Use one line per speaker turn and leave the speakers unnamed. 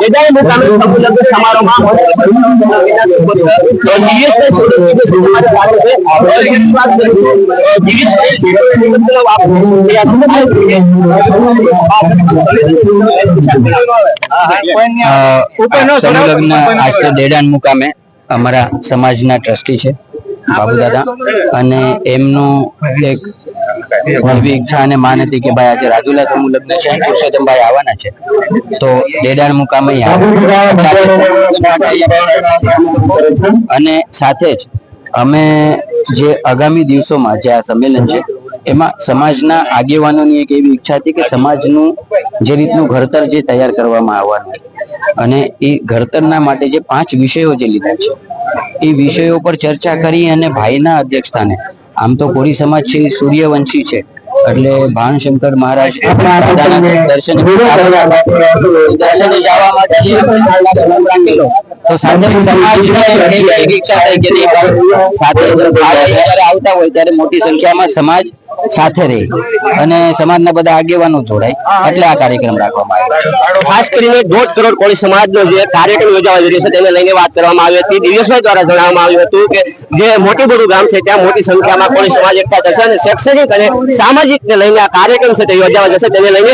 વિદાય મુકામે સમૂહલગ્ન સમારોહમાં
મુકામે અમારા સમાજના ટ્રસ્ટી છે બાબુ દાદા અને એમનું એક એવી ઈચ્છા અને માન હતી કે ભાઈ આજે રાજુલા સમૂહ લગ્ન છે પુરુષોત્તમભાઈ આવવાના છે. તો દેડાણ મુકામે અને સાથે જ અમે જે આગામી દિવસોમાં જે આ સંમેલન છે, એમાં સમાજના આગેવાનોની એક એવી ઈચ્છા હતી કે સમાજનું જે રીતનું ઘડતર જે તૈયાર કરવામાં આવવાનું અને એ ઘડતરના માટે જે પાંચ વિષયો જે લીધા છે, એ વિષયો પર ચર્ચા કરી અને ભાઈના અધ્યક્ષસ્થાને આમ તો કોરી સમાજ છે સૂર્યવંશી છે એટલે ભાણશંકર મહારાજ દર્શન જવા માટે. તો સાથે આવતા હોય ત્યારે મોટી સંખ્યામાં સમાજ સાથે રહે અને સમાજના બધા આગેવાનો જોડાય એટલે આ કાર્યક્રમ રાખવામાં આવ્યો
ખાસ કરીને દોઢ કરોડ કોળી સમાજનો જે કાર્યક્રમ યોજાવા જઈ છે તેને લઈને વાત કરવામાં આવી હતી. દિવ્યેશભાઈ દ્વારા જણાવવામાં આવ્યું હતું કે જે મોટી બધું ગામ છે ત્યાં મોટી સંખ્યામાં કોળી સમાજ એકઠા થશે અને શૈક્ષણિક અને સામાજિકને લઈને આ કાર્યક્રમ છે તે યોજાવા જશે. તેને લઈને